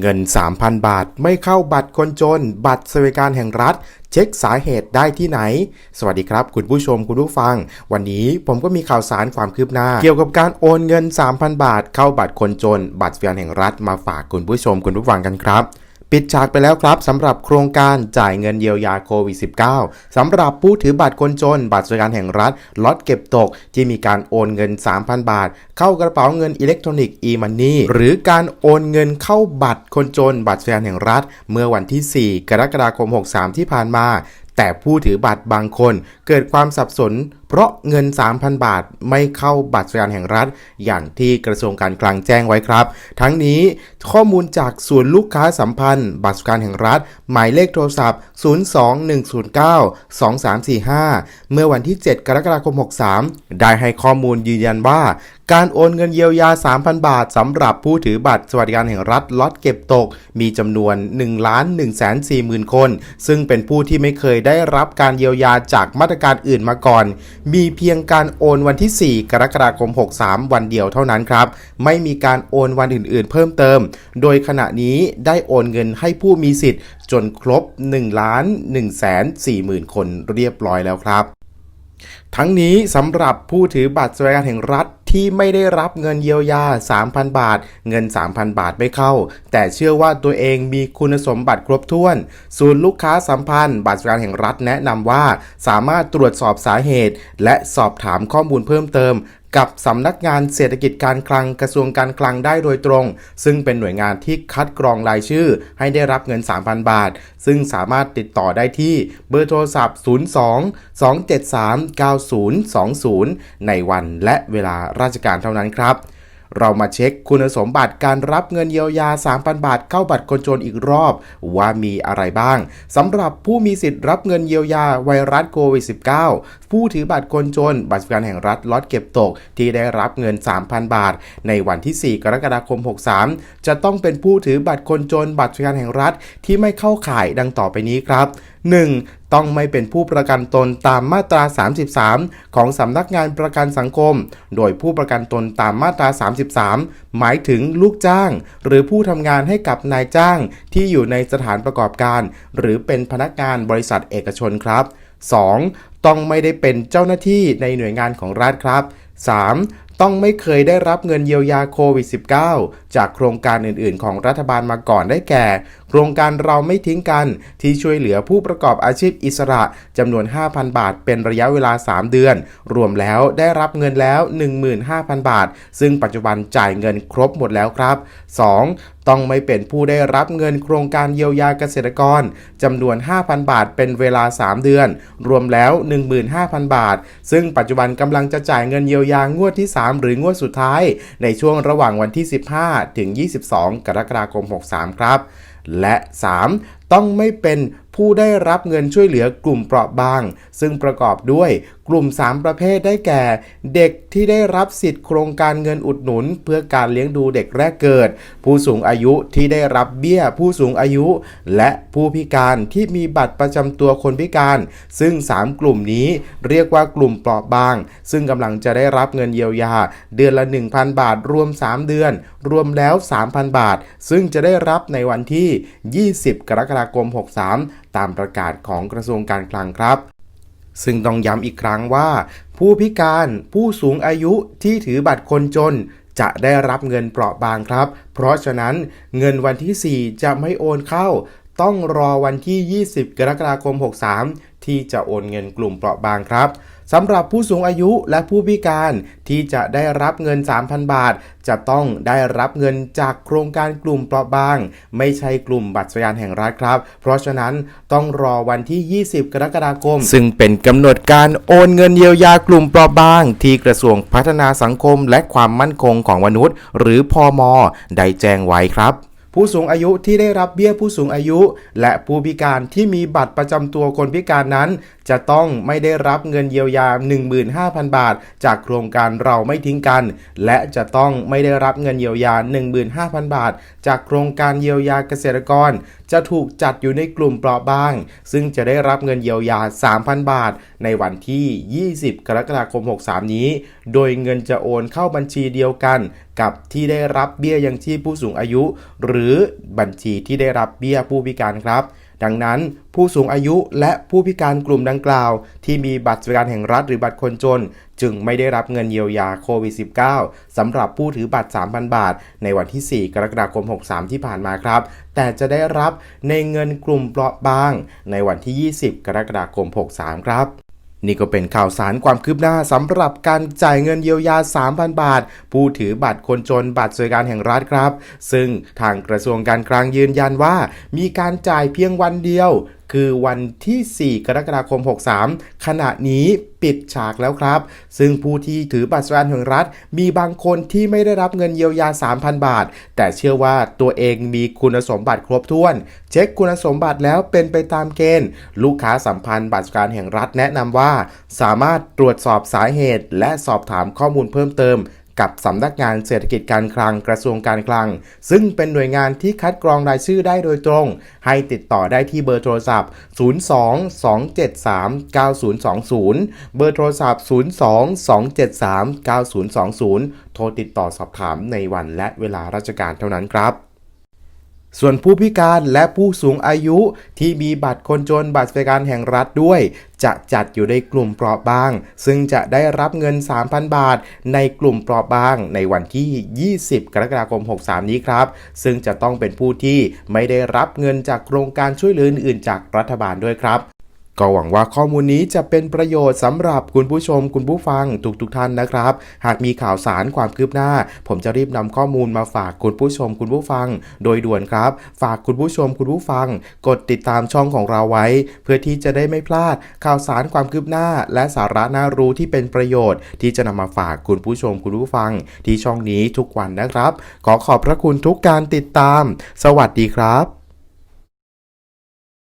เงิน 3,000 บาทไม่เข้าบัตรคนจน บัตรสวัสดิการแห่งรัฐ เช็คสาเหตุได้ที่ไหน สวัสดีครับ คุณผู้ชมคุณผู้ฟัง วันนี้ผมก็มีข่าวสารความคืบหน้า เกี่ยวกับการโอนเงิน 3,000 บาท เข้าบัตรคนจน บัตรสวัสดิการแห่งรัฐมาฝากคุณผู้ชมคุณผู้ฟังกันครับ ปิดฉากไปแล้วครับสำหรับโครงการจ่ายเงินเยียวยาโควิด -19 สำหรับผู้ถือบัตรคนจน บัตรสวัสดิการแห่งรัฐล็อตเก็บตก ที่มีการโอนเงิน 3,000 บาท เข้ากระเป๋าเงินอิเล็กทรอนิกส์ e-money หรือการโอนเงินเข้าบัตรคนจน บัตรสวัสดิการแห่งรัฐ เมื่อวันที่ 4 กรกฎาคม 63 ที่ผ่านมาแต่ผู้ถือบัตรบางคนเกิดความสับสน เพราะเงิน 3,000 บาทไม่เข้าบัตรสวัสดิการแห่งรัฐ อย่างที่กระทรวงการคลังแจ้งไว้ครับ ทั้งนี้ข้อมูลจากส่วนลูกค้าสัมพันธ์ บัตรสวัสดิการแห่งรัฐ หมายเลขโทรศัพท์ 021092345 เมื่อวันที่ 7 กรกฎาคม 63 ได้ให้ข้อมูลยืนยันว่าการโอนเงินเยียวยา 3,000 บาทสำหรับผู้ถือบัตรสวัสดิการแห่งรัฐล็อตเก็บตก มีจำนวน1 1 4 0 0 0 0 คน ซึ่งเป็นผู้ที่ไม่เคยได้รับการเยียวยาจากมาตรการอื่นมาก่อน มีเพียงการโอนวันที่ 4 กรกฎาคม 63 วันเดียวเท่านั้นครับ ไม่มีการโอนวันอื่นๆ เพิ่มเติม โดยขณะนี้ได้โอนเงินให้ผู้มีสิทธิ์ จนครบ1ล้าน1แสน4หมื่นคนเรียบร้อยแล้วครับ ทั้งนี้สำหรับผู้ถือบัตรสวัสดิการแห่งรัฐ ที่ไม่ได้รับเงินเยียวยา 3,000 บาท เงิน 3,000 บาทไม่เข้า แต่เชื่อว่าตัวเองมีคุณสมบัติครบถ้วน ศูนย์ลูกค้าสัมพันธ์บัตรสวัสดิการแห่งรัฐแนะนำว่า สามารถตรวจสอบสาเหตุ และสอบถามข้อมูลเพิ่มเติม กับสำนักงานเศรษฐกิจการคลังกระทรวงการคลังได้โดยตรง ซึ่งเป็นหน่วยงานที่คัดกรองรายชื่อ ให้ได้รับเงิน 3,000 บาท ซึ่งสามารถติดต่อได้ที่เบอร์โทรศัพท์ 02 273 9020 ในวันและเวลาราชการเท่านั้นครับ เรามาเช็คคุณสมบัติการรับเงินเยียวยา 3,000 บาทเข้าบัตรคนจนอีกรอบ ว่ามีอะไรบ้างสำหรับผู้มีสิทธิ์รับเงินเยียวยาไวรัสโควิด -19 ผู้ถือบัตรคนจน บัตรสวัสดิการแห่งรัฐล็อตเก็บตกที่ได้รับเงิน 3,000 บาท ในวันที่ 4 กรกฎาคม 63 จะต้องเป็นผู้ถือบัตรคนจน บัตรสวัสดิการแห่งรัฐที่ไม่เข้าข่ายดังต่อไปนี้ครับ 1. ต้องไม่เป็นผู้ประกันตนตามมาตรา 33 ของสำนักงานประกันสังคม โดยผู้ประกันตนตามมาตรา 33 หมายถึงลูกจ้าง หรือผู้ทำงานให้กับนายจ้างที่อยู่ในสถานประกอบการ หรือเป็นพนักงานบริษัทเอกชนครับ 2. ต้องไม่ได้เป็นเจ้าหน้าที่ในหน่วยงานของรัฐครับ 3. ต้องไม่เคยได้รับเงินเยียวยาโควิด -19 จากโครงการอื่นๆ ของรัฐบาลมาก่อนได้แก่ โครงการเราไม่ทิ้งกันที่ช่วยเหลือผู้ประกอบอาชีพอิสระจำนวน 5,000 บาท เป็นระยะเวลา 3 เดือน รวมแล้วได้รับเงินแล้ว 15,000 บาท ซึ่งปัจจุบันจ่ายเงินครบหมดแล้วครับ 2. ต้องไม่เป็นผู้ได้รับเงินโครงการเยียวยาเกษตรกรจำนวน 5,000 บาทเป็นเวลา 3 เดือน รวมแล้ว 15,000 บาท ซึ่งปัจจุบันกำลังจะจ่ายเงินเยียวยางวดที่ 3หรืองวดสุดท้าย ในช่วงระหว่างวันที่ 15 ถึง 22 กรกฎาคม 63 ครับ และ 3. ต้องไม่เป็น ผู้ได้รับเงินช่วยเหลือกลุ่มเปราะบาง ซึ่งประกอบด้วยกลุ่ม 3 ประเภทได้แก่ เด็กที่ได้รับสิทธิโครงการเงินอุดหนุน เพื่อการเลี้ยงดูเด็กแรกเกิด ผู้สูงอายุที่ได้รับเบี้ยผู้สูงอายุ และผู้พิการที่มีบัตรประจำตัวคนพิการ ซึ่ง 3 กลุ่มนี้เรียกว่ากลุ่มเปราะบาง ซึ่งกำลังจะได้รับเงินเยียวยา เดือนละ 1,000 บาทรวม 3 เดือนรวมแล้ว 3,000 บาท ซึ่งจะได้รับในวันที่ 20 กรกฎาคม 63 ตามประกาศของกระทรวงการคลังครับซึ่งต้องย้ำอีกครั้งว่า ผู้พิการผู้สูงอายุที่ถือบัตรคนจน จะได้รับเงินเปราะบางครับ เพราะฉะนั้นเงินวันที่ 4 จะไม่โอนเข้า ต้องรอวันที่ 20 กรกฎาคม 63 ที่จะโอนเงินกลุ่มเปราะบางครับ สำหรับผู้สูงอายุและผู้พิการที่จะได้รับเงิน 3,000 บาท จะต้องได้รับเงินจากโครงการกลุ่มเปราะบาง ไม่ใช่กลุ่มบัตรสวัสดิการแห่งรัฐครับ เพราะฉะนั้นต้องรอวันที่ 20 กรกฎาคม ซึ่งเป็นกำหนดการโอนเงินเยียวยากลุ่มเปราะบาง ที่กระทรวงพัฒนาสังคมและความมั่นคงของมนุษย์ หรือพอมได้แจ้งไว้ครับผู้สูงอายุที่ได้รับเบี้ยผู้สูงอายุ และผู้พิการที่มีบัตรประจำตัวคนพิการนั้น จะต้องไม่ได้รับเงินเยียวยา 15,000 บาท จากโครงการเราไม่ทิ้งกัน และจะต้องไม่ได้รับเงินเยียวยา 15,000 บาท จากโครงการเยียวยาเกษตรกร จะถูกจัดอยู่ในกลุ่มเปราะบาง ซึ่งจะได้รับเงินเยียวยา 3,000 บาท ในวันที่ 20 กรกฎาคม 63 นี้ โดยเงินจะโอนเข้าบัญชีเดียวกันกับที่ได้รับเบี้ยยังชีพผู้สูงอายุ หรือบัญชีที่ได้รับเบี้ยผู้พิการครับ ดังนั้นผู้สูงอายุและผู้พิการกลุ่มดังกล่าว ที่มีบัตรสวัสดิการแห่งรัฐหรือบัตรคนจน จึงไม่ได้รับเงินเยียวยาโควิด -19 สำหรับผู้ถือบัตร 3,000 บาท ในวันที่ 4 กรกฎาคม 63 ที่ผ่านมาครับ แต่จะได้รับในเงินกลุ่มเปราะบาง ในวันที่ 20 กรกฎาคม 63 ครับ นี่ก็เป็นข่าวสารความคืบหน้าสำหรับการจ่ายเงินเยียวยา 3,000 บาท ผู้ถือบัตรคนจนบัตรสวัสดิการแห่งรัฐครับ ซึ่งทางกระทรวงการคลังยืนยันว่า มีการจ่ายเพียงวันเดียว คือวันที่ 4 กรกฎาคม 63 ขณะนี้ปิดฉากแล้วครับ ซึ่งผู้ที่ถือบัตรสวัสดิการแห่งรัฐ มีบางคนที่ไม่ได้รับเงินเยียวยา 3,000 บาท แต่เชื่อว่าตัวเองมีคุณสมบัติครบถ้วน เช็คคุณสมบัติแล้วเป็นไปตามเกณฑ์ ลูกค้าสัมพันธ์บัตรสวัสดิการแห่งรัฐแนะนำว่า สามารถตรวจสอบสาเหตุ และสอบถามข้อมูลเพิ่มเติม กับสำนักงานเศรษฐกิจการคลังกระทรวงการคลัง ซึ่งเป็นหน่วยงานที่คัดกรองรายชื่อได้โดยตรง ให้ติดต่อได้ที่เบอร์โทรศัพท์ 02 273 9020 เบอร์โทรศัพท์ 02 273 9020 โทรติดต่อสอบถามในวันและเวลาราชการเท่านั้นครับ ส่วนผู้พิการและผู้สูงอายุที่มีบัตรคนจนบัตรสวัสดิการแห่งรัฐด้วย จะจัดอยู่ในกลุ่มเปราะบาง ซึ่งจะได้รับเงิน 3,000 บาท ในกลุ่มเปราะบาง ในวันที่ 20 กรกฎาคม 63 นี้ครับ ซึ่งจะต้องเป็นผู้ที่ไม่ได้รับเงินจากโครงการช่วยเหลืออื่นจากรัฐบาลด้วยครับ ก็หวังว่าข้อมูลนี้จะเป็นประโยชน์สำหรับคุณผู้ชมคุณผู้ฟังทุกๆทท่านนะครับ หากมีข่าวสารความคืบหน้า ผมจะรีบนำข้อมูลมาฝากคุณผู้ชมคุณผู้ฟัง โดยด่วนครับ ฝากคุณผู้ชมคุณผู้ฟัง กดติดตามช่องของเราไว้ เพื่อที่จะได้ไม่พลาด ข่าวสารความคืบหน้า และสาระน่ารู้ที่เป็นประโยชน์ ที่จะนำมาฝากคุณผู้ชมคุณผู้ฟัง ที่ช่องนี้ทุกวันนะครับ ขอขอบพระคุณทุกการติดตาม สวัสดีครับ